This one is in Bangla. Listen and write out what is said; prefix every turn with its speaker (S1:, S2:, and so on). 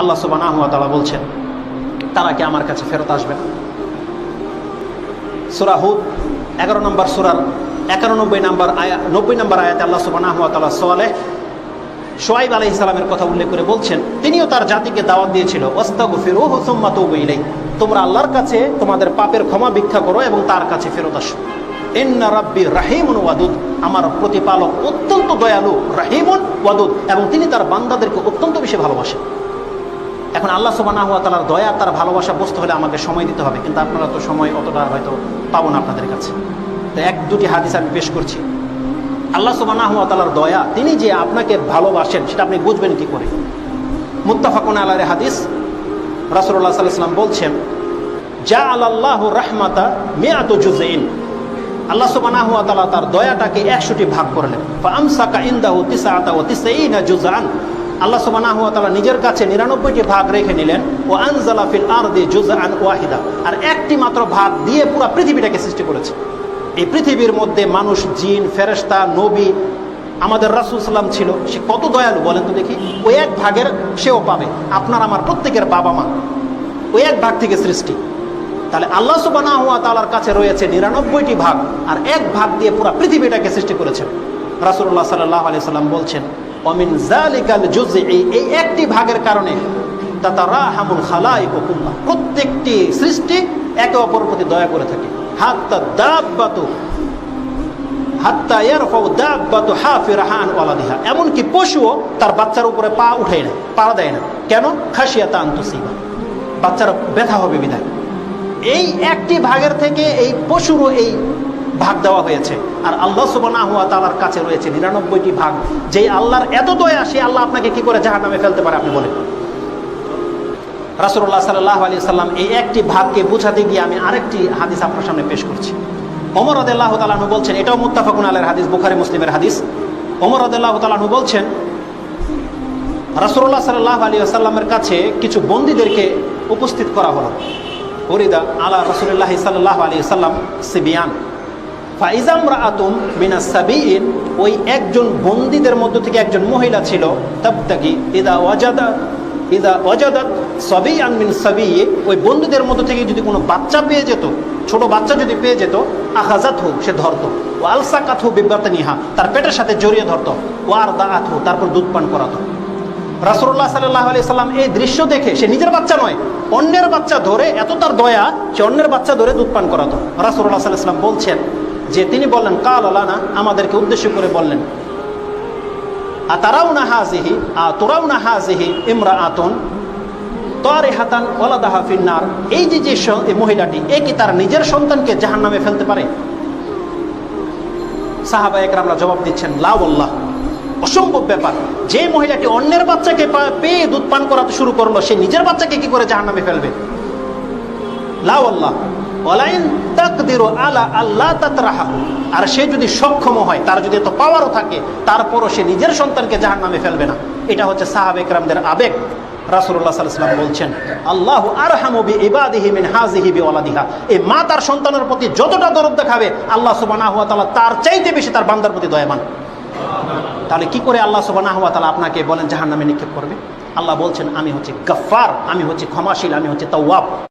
S1: আল্লাহ সুবাহ তালা বলছেন, তারা কি আমার কাছে ফেরত আসবেন সুরাহুদ এগারো নম্বর সুরার একানব্বই নম্বর আয়া, নব্বই নম্বর আয়াতে আল্লাহ সুবাহ তালা সোয়ালেহ সোয়াইব আলহ ইসলামের কথা উল্লেখ করে বলছেন, তিনিও তার জাতিকে দাওয়াত দিয়েছিল ওস্তাগফির ও হুসম্মা তো বইলেই তোমরা আল্লাহর কাছে তোমাদের পাপের ক্ষমা ভিক্ষা করো এবং তার কাছে ফেরত আসো। এন্না রাহিমুন ওয়াদুদ, আমার প্রতিপালক অত্যন্ত দয়ালু, রাহিমুন ওয়াদুদ, এবং তিনি তার বান্দাদেরকে অত্যন্ত বেশি ভালোবাসেন। এখন আল্লাহ সুবাহ তালার দয়া তার ভালোবাসা বুঝতে হলে আমাকে সময় দিতে হবে, কিন্তু আপনারা তো সময় অতটা হয়তো পাবো না আপনাদের কাছে। তো এক, দুটি হাদিস আমি পেশ করছি। আল্লাহ সুবাহ তালার দয়া, তিনি যে আপনাকে ভালোবাসেন, সেটা আপনি বুঝবেন কি করে? মুত্তাফাকুন আল্লাহ হাদিস রাসুল্লাহ সাল্লাম বলছেন যা আল্লাহ রাহমাতা মেয়াত জুজেইন আল্লাহ সুবাহ তালা তার দয়াটাকে একশোটি ভাগ করলেন। আমসাকা ইন্দাহু তিসা আতা ও তিসাইনা জুজান আল্লাহ সুবাহ তালা নিজের কাছে নিরানব্বইটি ভাগ রেখে নিলেন, ও আনজালাফিল আর দি জুজান ওয়াহিদা আর একটি মাত্র ভাগ দিয়ে পুরো পৃথিবীটাকে সৃষ্টি করেছে। এই পৃথিবীর মধ্যে মানুষ, জিন ফেরেস্তা নবী, আমাদের রাসুল সাল্লাম ছিল। সে কত দয়ালু বলেন তো দেখি। ওই এক ভাগের সেও পাবে, আপনার আমার প্রত্যেকের বাবা মা। ওই এক ভাগ থেকে সৃষ্টি। তাহলে আল্লাহ সুবাহ তালার কাছে রয়েছে নিরানব্বইটি ভাগ, আর এক ভাগ দিয়ে পুরো পৃথিবীটাকে সৃষ্টি করেছেন। রাসুল্লাহ সাল্লাহ আলি সাল্লাম বলছেন অমিন জালিকাল জুজি এই একটি ভাগের কারণে তাতারা হামুল খালাই কুল্লাহ প্রত্যেকটি সৃষ্টি একে অপর প্রতি দয়া করে থাকে। হাত্তা দাব্বাতু, হাত্তা ইয়ারফাউ দাব্বাতু হাফিরাহান ওয়ালাদিহা। এমনকি পশুও তার বাচ্চার উপরে পা উঠায় না পাড়া দেয় না। কেন? খাসিয়াতা আন্তসিবা বাচ্চারা ব্যথা হবে বিধায়। এই একটি ভাগের থেকে এই পশুরও এই ভাগ দেওয়া হয়েছে। আর আল্লাহ সুবানা হুয়া তালার কাছে রয়েছে নিরানব্বইটি ভাগ। যেই আল্লাহর এত দয়া, সে আল্লাহ আপনাকে কি করে জাহার নামে ফেলতে পারে, আপনি বলেন। রাসুল্লাহ সাল্লাহ আলি সাল্লাম এই একটি ভাগকে বুঝাতে গিয়ে আমি আরেকটি হাদিস আপনার সামনে পেশ করছি। অমর আদাল্লাহ তালাহু বলছেন, এটাও মুত্তাফাকুন আলের হাদিস, বুখারি মুসলিমের হাদিস। অমর আদাল্লাহ তালাহু বলছেন রাসুল্লাহ সাল্লাহ আলী আসাল্লামের কাছে কিছু বন্দীদেরকে উপস্থিত করা হলো। ফরিদা আলা রসুল্লাহ সাল্লাহ আলী সাল্লাম সিবিয়ান। ফাইজাম রাআতুম মিনা সাবিইন ওই একজন বন্দীদের মধ্য থেকে একজন মহিলা ছিল, তাবতাগি, ইদা ওয়াজাদা, ইদা ওয়াজাদাত সবই আনমিন সবই ওই বন্ধুদের মধ্য থেকে যদি কোনো বাচ্চা পেয়ে যেত, ছোট বাচ্চা যদি পেয়ে যেত আহাজাত হোক সে ধরতো। ও আলসা কাথু বিব্রতনিহা তার পেটের সাথে জড়িয়ে ধরত। ও আর দা আথু তারপর দুধ পান করাতো। রাসুল্লাহ সাল্লাহ আলি সাল্লাম এই দৃশ্য দেখে, সে নিজের বাচ্চা নয়, অন্যের বাচ্চা ধরে, এত তার দয়া, সে অন্যের বাচ্চা ধরে দুধ পান করাতো। রাসুল্লাহ সাল্লাহ সাল্লাম বলছেন যে তিনি বললেন, কাল আলানা আমাদেরকে উদ্দেশ্য করে বললেন, আ তারাও না হাজিহি, আ তোরাও না হাজিহি ইমরা আতন তরে হাতান ওলাদাহা ফিন্নার এই যে যে মহিলাটি, এ কি তার নিজের সন্তানকে জাহান নামে ফেলতে পারে? সাহাবা একরামরা জবাব দিচ্ছেন লাউল্লাহ অসম্ভব ব্যাপার। যে মহিলাটি অন্যের বাচ্চাকে পেয়ে দুধ পান করাতে শুরু করল, সে নিজের বাচ্চাকে কি করে জাহান নামে ফেলবে লাউল্লাহ ওলাইন তাকদিরু আলা আল্লাহ তাতরাহা। আর সে যদি সক্ষম হয়, তার যদি এত পাওয়ারও থাকে, তারপরও সে নিজের সন্তানকে জাহান নামে ফেলবে না। এটা হচ্ছে সাহাব একরামদের আবেগ। রাসুল্লাহ সাল্লাম বলছেন, আল্লাহ আরহামবি ইবাদিহি মিন হাজিহি বিওয়ালাদিহা এই মা তার সন্তানের প্রতি যতটা দরদ দেখাবে, আল্লাহ সুবহানাহু ওয়া তাআলা তার চাইতে বেশি তার বান্দার প্রতি দয়াবান। তাহলে কি করে আল্লাহ সুবহানাহু ওয়া তাআলা আপনাকে বলেন জাহান্নামে নিক্ষেপ করবে? আল্লাহ বলছেন, আমি হচ্ছে গফফার, আমি হচ্ছে ক্ষমাশীল, আমি হচ্ছে তাওয়াব।